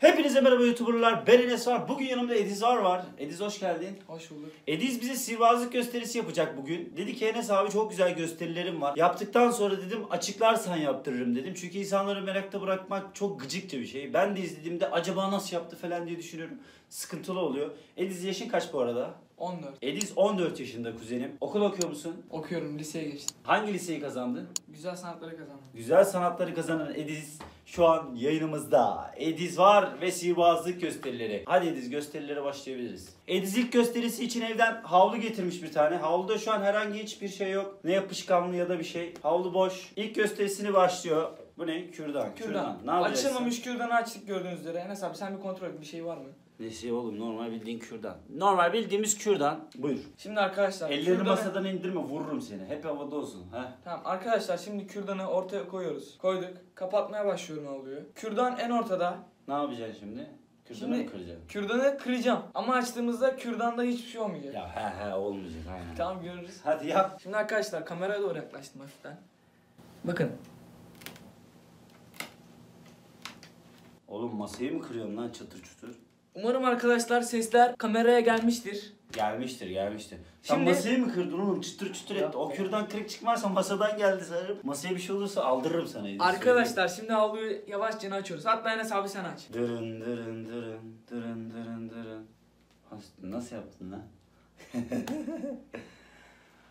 Hepinize merhaba YouTuber'lar. Ben Enes var. Bugün yanımda Edizar var. Ediz hoş geldin. Hoş bulduk. Ediz bize sihirbazlık gösterisi yapacak bugün. Dedi ki Enes abi çok güzel gösterilerim var. Yaptıktan sonra dedim açıklarsan yaptırırım dedim. Çünkü insanları merakta bırakmak çok gıcıkça bir şey. Ben de izlediğimde acaba nasıl yaptı falan diye düşünüyorum. Sıkıntılı oluyor. Ediz yaşın kaç bu arada? 14. Ediz 14 yaşında kuzenim. Okul okuyor musun? Okuyorum, liseye geçtim. Hangi liseyi kazandın? Güzel sanatları kazandım. Güzel sanatları kazanan Ediz şu an yayınımızda. Ediz var ve sihirbazlık gösterileri. Hadi Ediz gösterilere başlayabiliriz. Ediz ilk gösterisi için evden havlu getirmiş bir tane. Havluda şu an herhangi hiçbir şey yok. Ne yapışkanlı ya da bir şey. Havlu boş. İlk gösterisini başlıyor. Bu ne? Kürdan. Kürdan. Ne yapacaksın? Açılmamış kürdanı açtık gördüğünüz üzere. Enes abi sen bir kontrol et bir şey var mı? Ne şey oğlum normal bildiğin kürdan. Normal bildiğimiz kürdan. Buyur. Şimdi arkadaşlar Ellerini kürdanı- masadan indirme vururum seni. Hep havada olsun. Heh. Tamam arkadaşlar şimdi kürdanı ortaya koyuyoruz. Koyduk. Kapatmaya başlıyorum oluyor. Kürdan en ortada. Ne yapacaksın şimdi? Kürdanı Şimdi- mı kıracaksın? Kürdanı kıracağım. Ama açtığımızda kürdanda hiçbir şey olmayacak. Ya he he olmayacak aynen. Tamam görürüz. Hadi yap. Şimdi arkadaşlar kameraya doğru yaklaştım hafiften. Bakın. Oğlum masayı mı kırıyorsun lan çatır çutur? Umarım arkadaşlar sesler kameraya gelmiştir. Gelmiştir gelmiştir. Sen Şimdi- masayı mı kırdın oğlum çıtır çıtır etti. O kürdan kırık çıkmazsa masadan geldi sanırım. Masaya bir şey olursa aldırırım sana. Arkadaşlar şimdi havluyu yavaşça açıyoruz. Hatta Enes abi sen aç. Dırın dırın dırın dırın dırın dırın. Nasıl yaptın lan?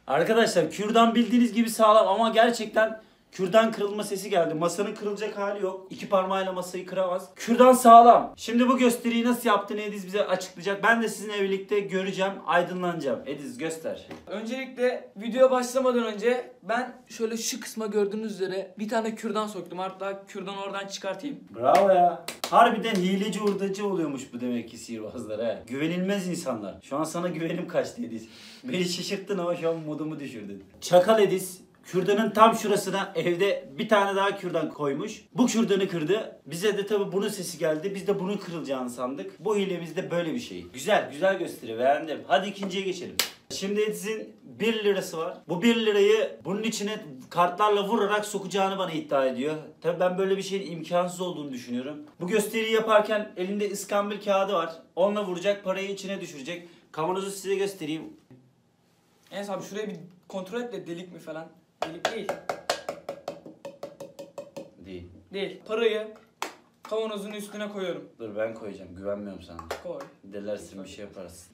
Arkadaşlar kürdan bildiğiniz gibi sağlam ama gerçekten kürdan kırılma sesi geldi. Masanın kırılacak hali yok. İki parmağıyla masayı kıramaz. Kürdan sağlam. Şimdi bu gösteriyi nasıl yaptığını Ediz bize açıklayacak. Ben de sizinle birlikte göreceğim, aydınlanacağım. Ediz göster. Öncelikle videoya başlamadan önce ben şöyle şu kısma gördüğünüz üzere bir tane kürdan soktum. Hatta kürdanı oradan çıkartayım. Bravo ya. Harbiden hileci hurdacı oluyormuş bu demek ki sihirbazlar he. Güvenilmez insanlar. Şu an sana güvenim kaçtı Ediz. Beni şaşırttın ama şu an modumu düşürdün. Çakal Ediz kürdanın tam şurasına evde bir tane daha kürdan koymuş. Bu kürdanı kırdı. Bize de tabi bunun sesi geldi. Biz de bunun kırılacağını sandık. Bu hilemizde böyle bir şey. Güzel, güzel gösteri. Beğendim. Hadi ikinciye geçelim. Şimdi Ediz'in 1 lirası var. Bu 1 lirayı bunun içine kartlarla vurarak sokacağını bana iddia ediyor. Tabii ben böyle bir şeyin imkansız olduğunu düşünüyorum. Bu gösteriyi yaparken elinde iskambil kağıdı var. Onunla vuracak, parayı içine düşürecek. Kavanozu size göstereyim. Enes abi şuraya bir kontrol et de delik mi falan. Delik değil. Değil. Değil. Parayı kavanozun üstüne koyuyorum. Dur ben koyacağım. Güvenmiyorum sana. Koy. Delersin bir şey yaparsın.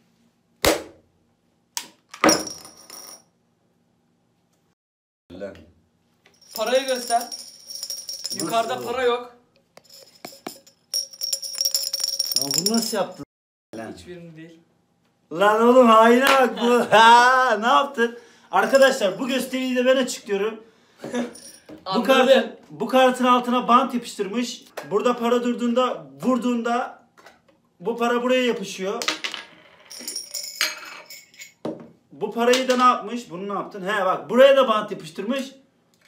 Lan. Parayı göster. Yukarıda para yok. Ya bunu nasıl yaptın? Lan. Hiçbirini değil. Lan oğlum haine bak bu. Ha, ne yaptın? Arkadaşlar bu gösteriyi de ben açıklıyorum. Bu kartın, bu kartın altına bant yapıştırmış. Burada para durduğunda, vurduğunda bu para buraya yapışıyor. Bu parayı da ne yapmış? Bunu ne yaptın? He bak buraya da bant yapıştırmış.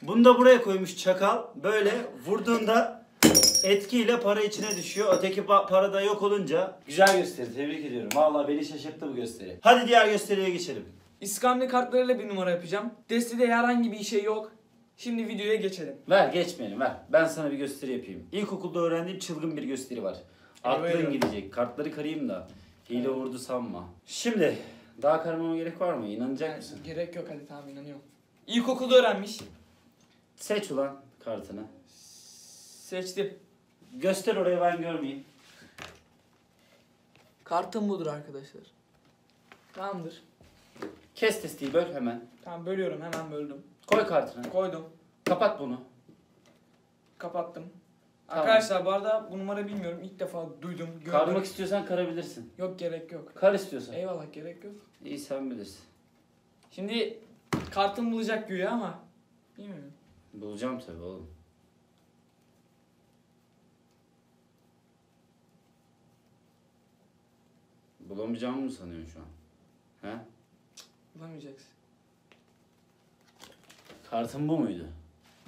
Bunu da buraya koymuş çakal. Böyle vurduğunda etkiyle para içine düşüyor. Öteki pa- para da yok olunca. Güzel gösteri. Tebrik ediyorum. Vallahi beni şaşırttı bu gösteri. Hadi diğer gösteriye geçelim. İskambil kartlarıyla bir numara yapacağım. Destede herhangi bir şey yok. Şimdi videoya geçelim. Ver geçmeyelim ver. Ben sana bir gösteri yapayım. İlkokulda öğrendiğim çılgın bir gösteri var. Aklın Eyvah. gidecek. Kartları karayım da. Hile vurdu sanma. Şimdi daha karamama gerek var mı? İnanacak mısın? Gerek yok hadi tamam inanıyorum. İlkokulda öğrenmiş. Seç ulan kartını. Seçtim. Göster oraya ben görmeyeyim. Kartım budur arkadaşlar. Tamamdır. Kes testiyi böl hemen. Tamam bölüyorum hemen böldüm. Koy kartını. Koydum. Kapat bunu. Kapattım. Tamam. Arkadaşlar bu arada bu numara bilmiyorum. İlk defa duydum. Gördüm. Karmak istiyorsan karabilirsin. Yok gerek yok. Kar istiyorsan. Eyvallah gerek yok. İyi sen bilirsin. Şimdi kartım bulacak güya ama bilmiyorum. Bulacağım tabii oğlum. Bulamayacağımı mı sanıyorsun şu an? He? Bulamayacaksın. Kartın bu muydu?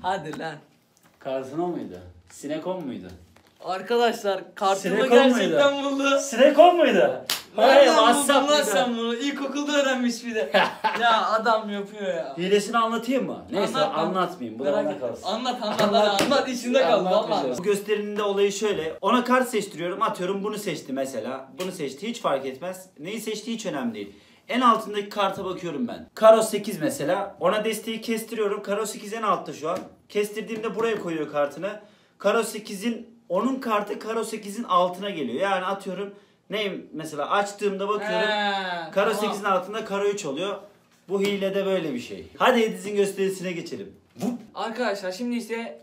Hadi lan. Kartın o muydu? Sinekon muydu? Arkadaşlar kartımı Silikon gerçekten buldu. Sinekon muydu? Hayır, Nereden buldun WhatsApp lan de. sen bunu? İlkokulda öğrenmiş bir de. ya adam yapıyor ya. Hilesini anlatayım mı? Neyse Anlat lan. anlatmayayım. Bu da Merak bana etme. kalsın. Anlat anlat anlat, anlat içinde kaldı Anlatmayacağım. valla. Bu gösterinin de olayı şöyle. Ona kart seçtiriyorum. Atıyorum bunu seçti mesela. Bunu seçti. Hiç fark etmez. Neyi seçtiği hiç önemli değil. En altındaki karta bakıyorum ben. Karo 8 mesela. Ona desteği kestiriyorum. Karo 8 en altta şu an. Kestirdiğimde buraya koyuyor kartını. Karo 8'in onun kartı Karo 8'in altına geliyor. Yani atıyorum neyim mesela açtığımda bakıyorum. He, Karo tamam. 8'in altında Karo 3 oluyor. Bu hilede böyle bir şey. Hadi Ediz'in gösterisine geçelim. Arkadaşlar şimdi ise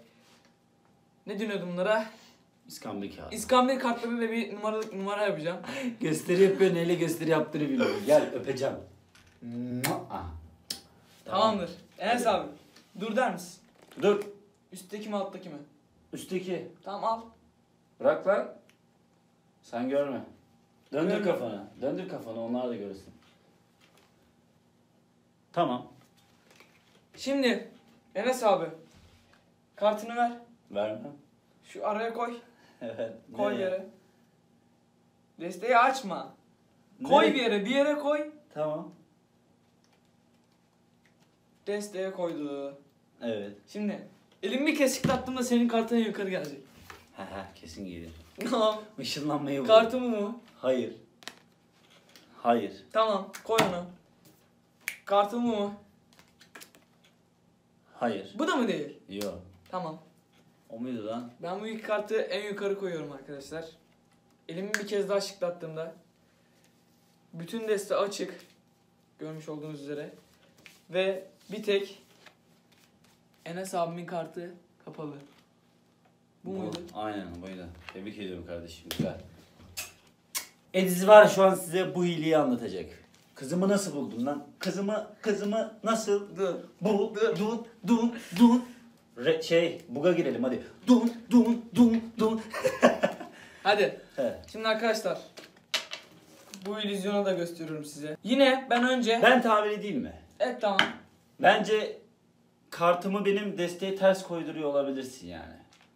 ne deniyordu bunlara? İskambil kağıdı. İskambil kartları ve bir numara numara yapacağım. Gösteri yapıyor neyle gösteri yaptığını bilmiyorum. Gel öpeceğim. Mua. Tamamdır. Enes abi. Dur der misin? Dur. Üstteki mi alttaki mi? Üstteki. Tamam al. Bırak lan. Sen görme. Döndür Görme. kafanı. Döndür kafanı onlar da görsün. Tamam. Şimdi Enes abi. Kartını ver. Vermem. Şu araya koy. Evet. Koy Nereye? yere. Desteği açma. Koy Nereye? bir yere. Bir yere koy. Tamam. Desteğe koydu. Evet. Şimdi elimi bir kesik attığımda senin kartın yukarı gelecek. Ha ha kesin gelir. Tamam. Işınlanmayı vur. Kartımı mı? Hayır. Hayır. Tamam. Koy onu. Kartımı mı? Hayır. Bu da mı değil? Yok. Tamam. O muydu lan? Ben bu iki kartı en yukarı koyuyorum arkadaşlar. Elimi bir kez daha şıklattığımda bütün deste açık. Görmüş olduğunuz üzere. Ve bir tek Enes abimin kartı kapalı. Bu muydu? Aynen buydu. Tebrik ediyorum kardeşim. Güzel. Ediz var şu an size bu hileyi anlatacak. Kızımı nasıl buldun lan? Kızımı, kızımı nasıl Dur. bu, dun, dun, dun. Re- şey, buga girelim hadi. Dun, dun, dun, dun. Hadi. He. Şimdi arkadaşlar bu illüzyonu da gösteriyorum size. Yine ben önce Ben tahmin edeyim mi? Evet tamam. Bence kartımı benim desteğe ters koyduruyor olabilirsin yani.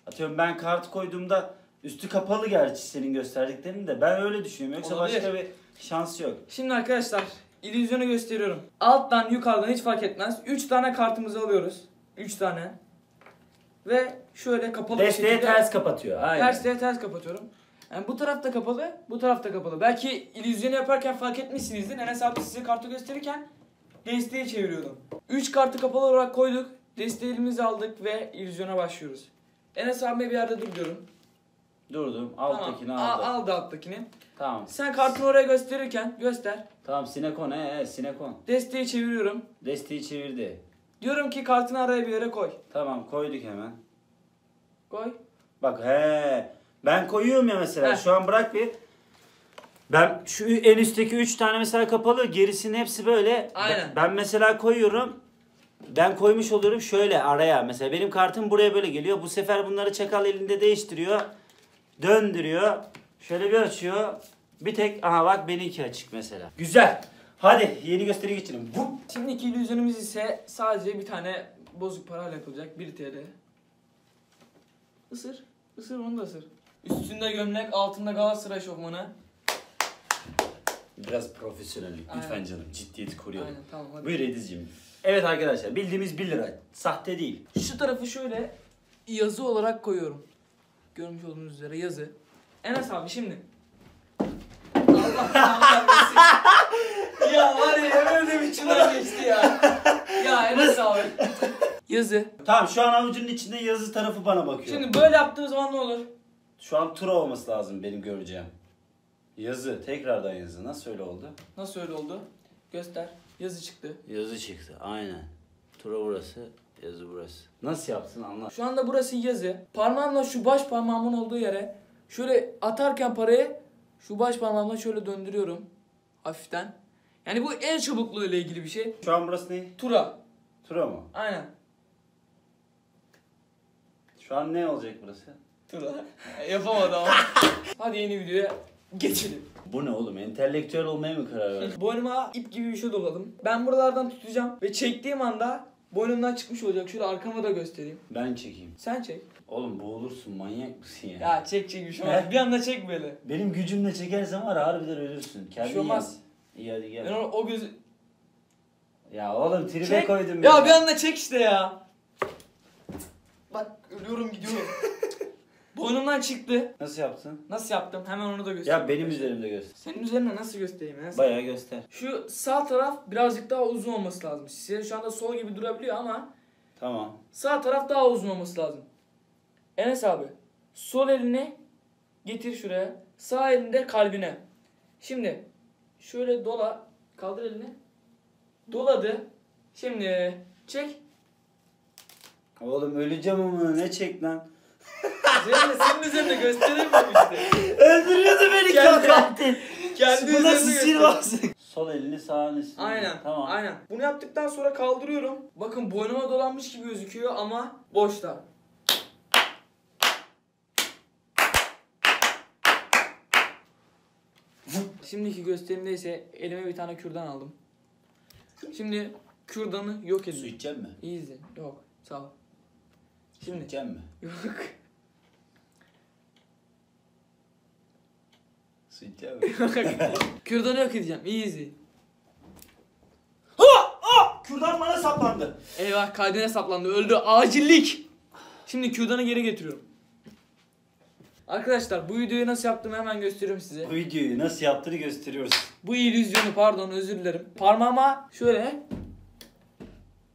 Atıyorum ben kart koyduğumda üstü kapalı gerçi senin gösterdiklerin de ben öyle düşünüyorum. Yoksa Olabilir. başka bir şans yok. Şimdi arkadaşlar illüzyonu gösteriyorum. Alttan yukarıdan hiç fark etmez. 3 tane kartımızı alıyoruz. 3 tane. Ve şöyle kapalı bir Desteğe şekilde ters kapatıyor. Aynen. ters diye ters kapatıyorum. Yani bu taraf da kapalı, bu taraf da kapalı. Belki illüzyonu yaparken fark etmişsinizdir. Enes abi size kartı gösterirken desteği çeviriyordum. 3 kartı kapalı olarak koyduk. Desteği elimize aldık ve illüzyona başlıyoruz. Enes abime bir yerde dur diyorum. Durdum. Alttakini tamam. aldım. Al, aldı alttakini. Tamam. Sen kartını oraya gösterirken göster. Tamam Sinekon he he Sinekon. Desteği çeviriyorum. Desteği çevirdi. Diyorum ki kartını araya bir yere koy. Tamam koyduk hemen. Koy. Bak he. Ben koyuyorum ya mesela. Heh. Şu an bırak bir. Ben şu en üstteki 3 tane mesela kapalı. Gerisinin hepsi böyle. Aynen. Ben, ben mesela koyuyorum. Ben koymuş oluyorum şöyle araya. Mesela benim kartım buraya böyle geliyor. Bu sefer bunları çakal elinde değiştiriyor. Döndürüyor. Şöyle bir açıyor. Bir tek aha bak benimki açık mesela. Güzel. Hadi yeni gösteri geçelim. Vup. Şimdiki illüzyonumuz ise sadece bir tane bozuk parayla yapılacak. 1 TL. Isır. Isır onu da ısır. Üstünde gömlek, altında Galatasaray şofmanı. Biraz profesyonellik lütfen Aynen. canım. Ciddiyeti koruyalım. Aynen tamam hadi. Buyur Ediz'ciğim. Evet arkadaşlar bildiğimiz 1 lira. Sahte değil. Şu tarafı şöyle yazı olarak koyuyorum. Görmüş olduğunuz üzere yazı. Enes abi şimdi. Allah versin. Ya var ya böyle bir çınar geçti ya. Ya Enes abi. Yazı. Tamam şu an avucunun içinde yazı tarafı bana bakıyor. Şimdi böyle yaptığım zaman ne olur? Şu an tura olması lazım benim göreceğim. Yazı. Tekrardan yazı. Nasıl öyle oldu? Nasıl öyle oldu? Göster. Yazı çıktı. Yazı çıktı. Aynen. Tura burası. Yazı burası. Nasıl yaptın anlat. Şu anda burası yazı. Parmağımla şu baş parmağımın olduğu yere şöyle atarken parayı şu baş parmağımla şöyle döndürüyorum. Hafiften. Yani bu el çabukluğu ile ilgili bir şey. Şu an burası ne? Tura. Tura mı? Aynen. Şu an ne olacak burası? Tura. Yapamadı ama. Hadi yeni videoya geçelim. Bu ne oğlum? Entelektüel olmaya mı karar verdin? Boynuma ip gibi bir şey doladım. Ben buralardan tutacağım ve çektiğim anda boynumdan çıkmış olacak. Şöyle arkama da göstereyim. ben çekeyim. Sen çek. Oğlum boğulursun manyak mısın ya? Ya çek çek bir şey olmaz. Bir anda çek böyle. Benim gücümle çekersen var harbiden ölürsün. Bir Kendin şey olmaz. yap. İyi hadi gel. Ben o gözü... Ya oğlum tribe Çek. koydum Ya bir anda çek işte ya. Bak ölüyorum gidiyorum. Boynumdan çıktı. Nasıl yaptın? Nasıl yaptım? Hemen onu da göstereyim. Ya benim üzerimde göster. Senin üzerine nasıl göstereyim ya? Bayağı göster. Şu sağ taraf birazcık daha uzun olması lazım. Size şu anda sol gibi durabiliyor ama Tamam. sağ taraf daha uzun olması lazım. Enes abi sol elini getir şuraya. Sağ elinde kalbine. Şimdi şöyle dola. Kaldır elini. Doladı. Şimdi çek. Oğlum öleceğim ama ne çek lan. Üzerine, senin üzerine gösteremiyorum işte. Öldürüyordu beni Kendi- katil. Kendi Bu nasıl üzerine? Sol elini sağın üstüne. Aynen. Tamam. Aynen. Bunu yaptıktan sonra kaldırıyorum. Bakın boynuma dolanmış gibi gözüküyor ama boşta. Şimdiki gösterimde ise elime bir tane kürdan aldım. Şimdi kürdanı yok Su edin. içecek mi? İyi izle. Yok. Sağ ol. Su Şimdi. içecek mi? Yok. Su içecek mi? Kürdanı yok edeceğim. İyi izle. Kürdan bana saplandı. Eyvah kalbine saplandı. Öldü. Acillik. Şimdi kürdanı geri getiriyorum. Arkadaşlar bu videoyu nasıl yaptığımı hemen gösteriyorum size. Bu videoyu nasıl yaptığını gösteriyoruz. Bu illüzyonu pardon özür dilerim. Parmağıma şöyle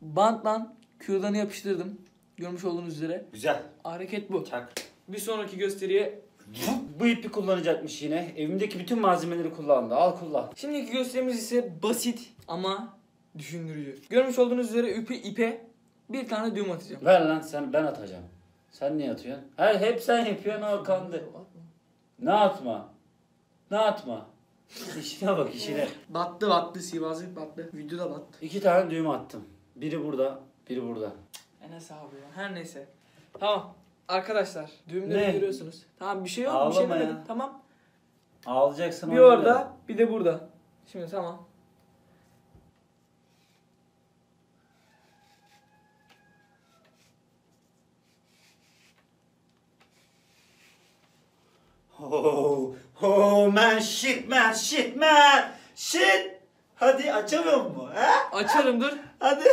bantla kürdanı yapıştırdım. Görmüş olduğunuz üzere. Güzel. Hareket bu. Çak. Bir sonraki gösteriye Bu ipi kullanacakmış yine. Evimdeki bütün malzemeleri kullandı. Al kullan. Şimdiki gösterimiz ise basit ama düşündürücü. Görmüş olduğunuz üzere ipi ipe bir tane düğüm atacağım. Ver lan sen ben atacağım. Sen niye atıyorsun? Her hep sen yapıyorsun o kandı. Ne atma? Ne atma? İşine bak işine. Battı battı sivazlık battı. Videoda battı. İki tane düğüm attım. Biri burada, biri burada. Enes abi ya. Her neyse. Tamam. Arkadaşlar düğümleri Ne? görüyorsunuz. Tamam bir şey yok. bir şey Ağlama ya. demedim. Tamam. Ağlayacaksın Bir onu orada da. bir de burada. Şimdi tamam. Oh, oh man shit man shit man shit. Hadi açamıyor mu? He? Açarım dur. Hadi.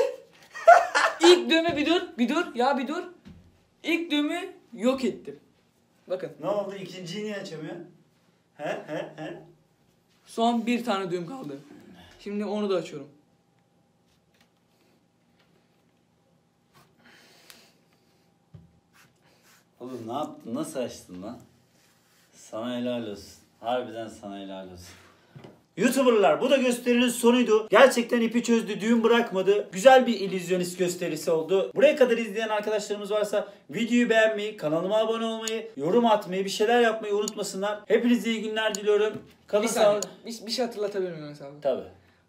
İlk düğümü bir dur. Bir dur. Ya bir dur. İlk düğümü yok ettim. Bakın. Ne oldu? İkinciyi niye açamıyor? He he he. Son bir tane düğüm kaldı. Şimdi onu da açıyorum. Oğlum ne yaptın? Nasıl açtın lan? Sana helal olsun. Harbiden sana helal olsun. YouTuber'lar bu da gösterinin sonuydu. Gerçekten ipi çözdü, düğün bırakmadı. Güzel bir illüzyonist gösterisi oldu. Buraya kadar izleyen arkadaşlarımız varsa videoyu beğenmeyi, kanalıma abone olmayı, yorum atmayı, bir şeyler yapmayı unutmasınlar. Hepinize iyi günler diliyorum. Kalın Bir saniye. sağlıklı. Bir, bir şey hatırlatabilir miyim mesela? Tabii.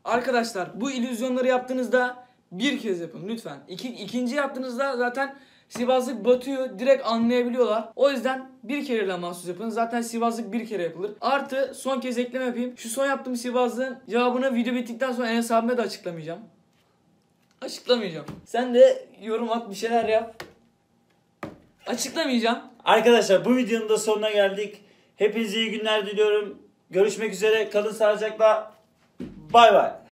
Arkadaşlar bu illüzyonları yaptığınızda bir kez yapın lütfen. İki, ikinci yaptığınızda zaten Sivaslık batıyor. Direkt anlayabiliyorlar. O yüzden bir kereyle mahsus yapın. Zaten Sivaslık bir kere yapılır. Artı son kez ekleme yapayım. Şu son yaptığım Sivaslık'ın cevabını video bittikten sonra Enes abime de açıklamayacağım. Açıklamayacağım. Sen de yorum at bir şeyler yap. Açıklamayacağım. Arkadaşlar bu videonun da sonuna geldik. Hepinize iyi günler diliyorum. Görüşmek üzere. Kalın sağlıcakla. Bay bay.